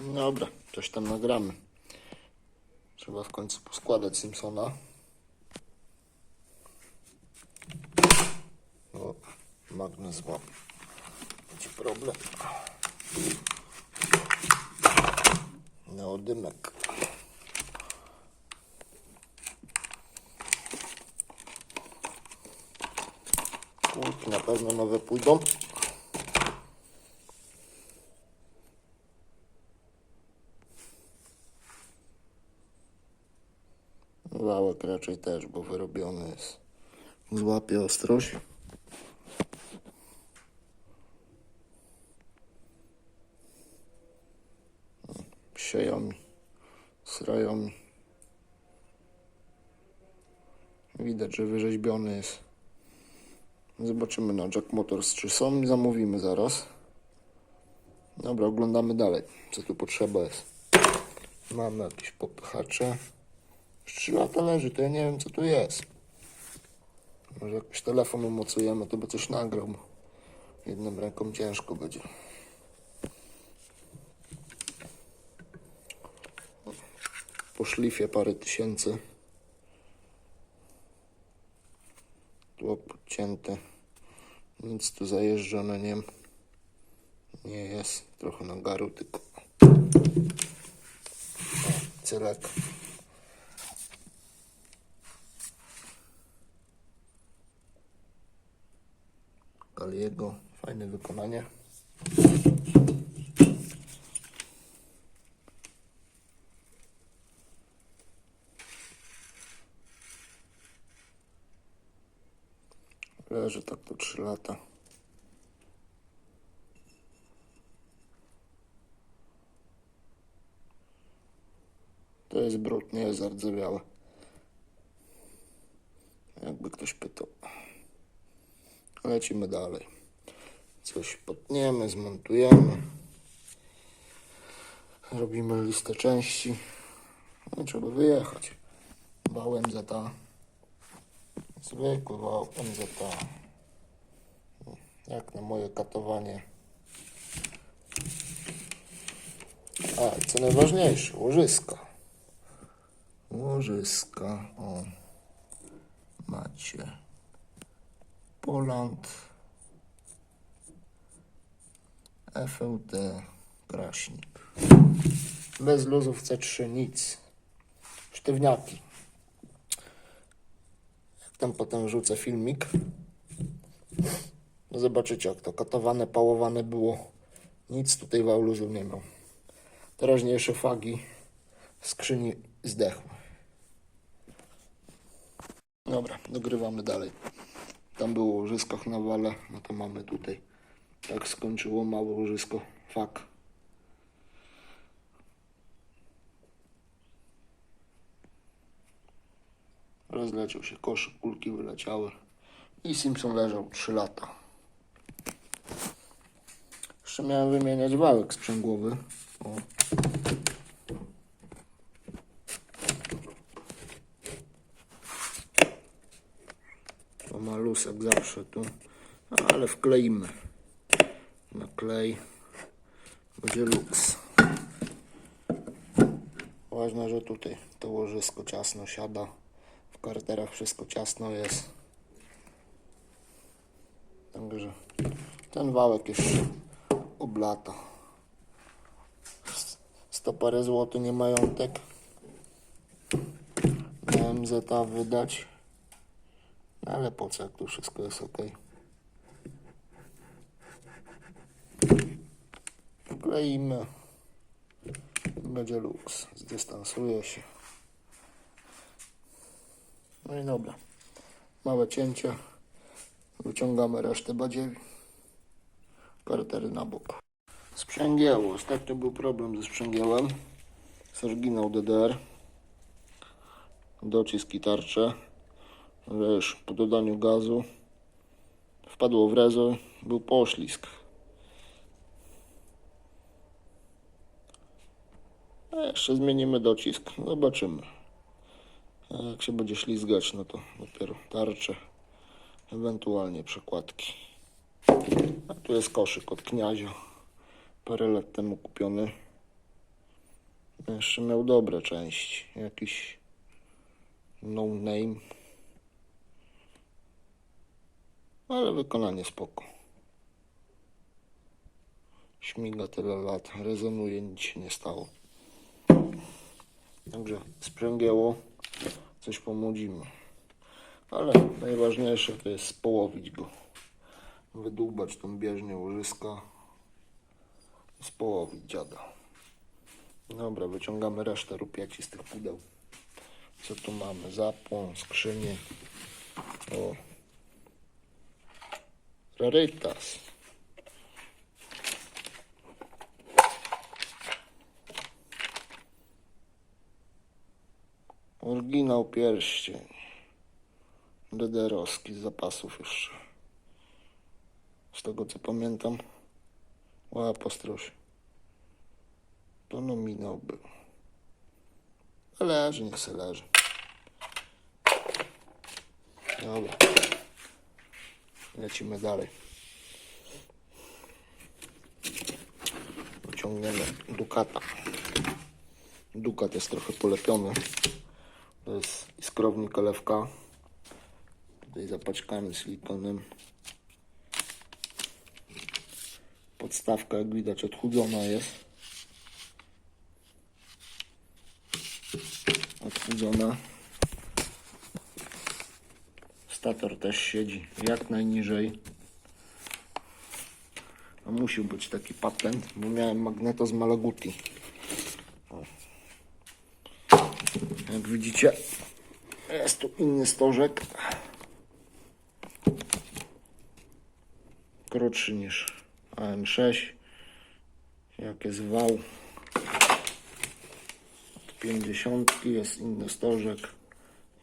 Dobra, coś tam nagramy. Trzeba w końcu poskładać Simpsona. O, magnes złap. Będzie problem. Neodymek. Kulki na pewno nowe pójdą. Wałek raczej też, bo wyrobiony jest. Złapie ostrość. Sieją mi, srają mi. Widać, że wyrzeźbiony jest. Zobaczymy na Jack Motors, czy są zamówimy zaraz. Dobra, oglądamy dalej, co tu potrzeba jest. Mamy jakieś popychacze. Już 3 lata leży, to ja nie wiem co tu jest. Może jakiś telefon umocujemy, to by coś nagrał. Jedną ręką ciężko będzie. Po szlifie parę tysięcy. Tło podcięte. Nic tu zajeżdżone nie, nie jest. Trochę nagaru tylko. Cylek. Kaliego. Fajne wykonanie. Leży tak po 3 lata. To jest brud, nie jest ardzewiałe. Jakby ktoś pytał. Lecimy dalej. Coś potniemy, zmontujemy. Robimy listę części. No i trzeba wyjechać. Wał MZA. Zwykły wał MZA. Jak na moje katowanie. A, co najważniejsze, łożyska. Łożyska, o. Macie. Poland. FLT Kraśnik. Bez luzów C3 nic. Sztywniaki. Jak tam potem wrzucę filmik, to zobaczycie jak to katowane, pałowane było. Nic tutaj wał luzu nie miał. Teraźniejsze fagi w skrzyni zdechły. Dobra, dogrywamy dalej. Tam było łożysko na wale, no to mamy tutaj. Tak skończyło małe łożysko. Fak. Rozleciał się koszyk, kulki wyleciały. I Simpson leżał 3 lata. Jeszcze miałem wymieniać wałek sprzęgłowy. O. To jak zawsze tu. Ale wkleimy. Na klej. Będzie luks. Ważne, że tutaj to łożysko ciasno siada. W karterach wszystko ciasno jest. Także ten wałek jeszcze oblata. Sto parę złotych nie majątek. MZ wydać. No ale po co, jak tu wszystko jest ok. Wkleimy. Będzie luks. Zdystansuje się. No i dobra. Małe cięcie. Wyciągamy resztę badziewi. Kartery na bok. Sprzęgieło. Ostatnio był problem ze sprzęgiełem. Z oryginał DDR. Docisk i tarcze. Wiesz, po dodaniu gazu wpadło w rezo, był poślizg. A jeszcze zmienimy docisk, zobaczymy. A jak się będzie ślizgać, no to dopiero tarcze, ewentualnie przekładki. A tu jest koszyk od Kniazia, parę lat temu kupiony. Jeszcze miał dobre części. Jakiś no name. Ale wykonanie spoko. Śmiga tyle lat, rezonuje, nic się nie stało. Także sprzęgieło, coś pomłodzimy. Ale najważniejsze to jest społowić go. Wydłubać tą bieżnię łożyska. Społowić dziada. Dobra, wyciągamy resztę rupieci z tych pudeł. Co tu mamy? Zapłon, skrzynię. O. Rarytas. Oryginał pierścień. Dederowski z zapasów jeszcze. Z tego co pamiętam. Ła, postroś. To nominał był. Leży, niech se leży. Dobra. Lecimy dalej. Wyciągniemy Dukata. Dukat jest trochę polepiony. To jest iskrownik LFK. Tutaj zapaczkany silikonem. Podstawka, jak widać, odchudzona jest. Odchudzona. Stator też siedzi jak najniżej. A być taki patent, bo miałem magneto z Malaguti. Jak widzicie, jest tu inny stożek. Krótszy niż AM6. Jak jest wał od 50 jest inny stożek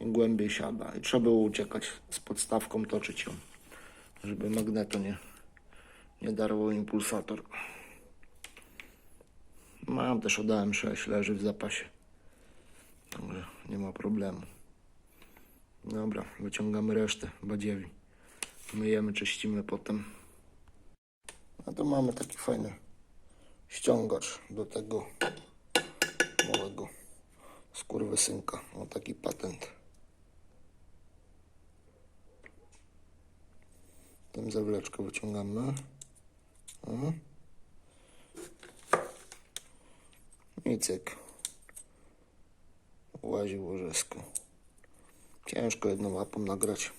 głębiej siada. I trzeba było uciekać z podstawką, toczyć ją, żeby magneto nie, nie darło impulsator. Mam też od AM6, leży w zapasie. Także nie ma problemu. Dobra, wyciągamy resztę badziewi. Myjemy, czyścimy potem. A tu mamy taki fajny ściągacz do tego małego skurwysynka. O taki patent. Tę zawleczkę wyciągamy. I cyk. Łazi łożysko. Ciężko jedną łapą nagrać.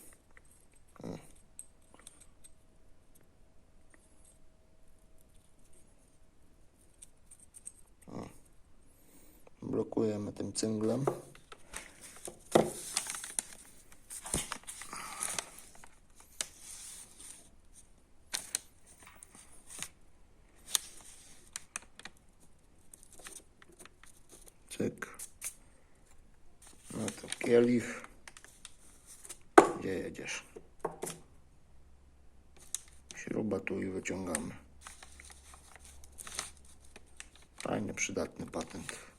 Blokujemy tym cynglem. Cyk. No to kielich. Gdzie jedziesz? Śruba tu i wyciągamy. Fajny, przydatny patent.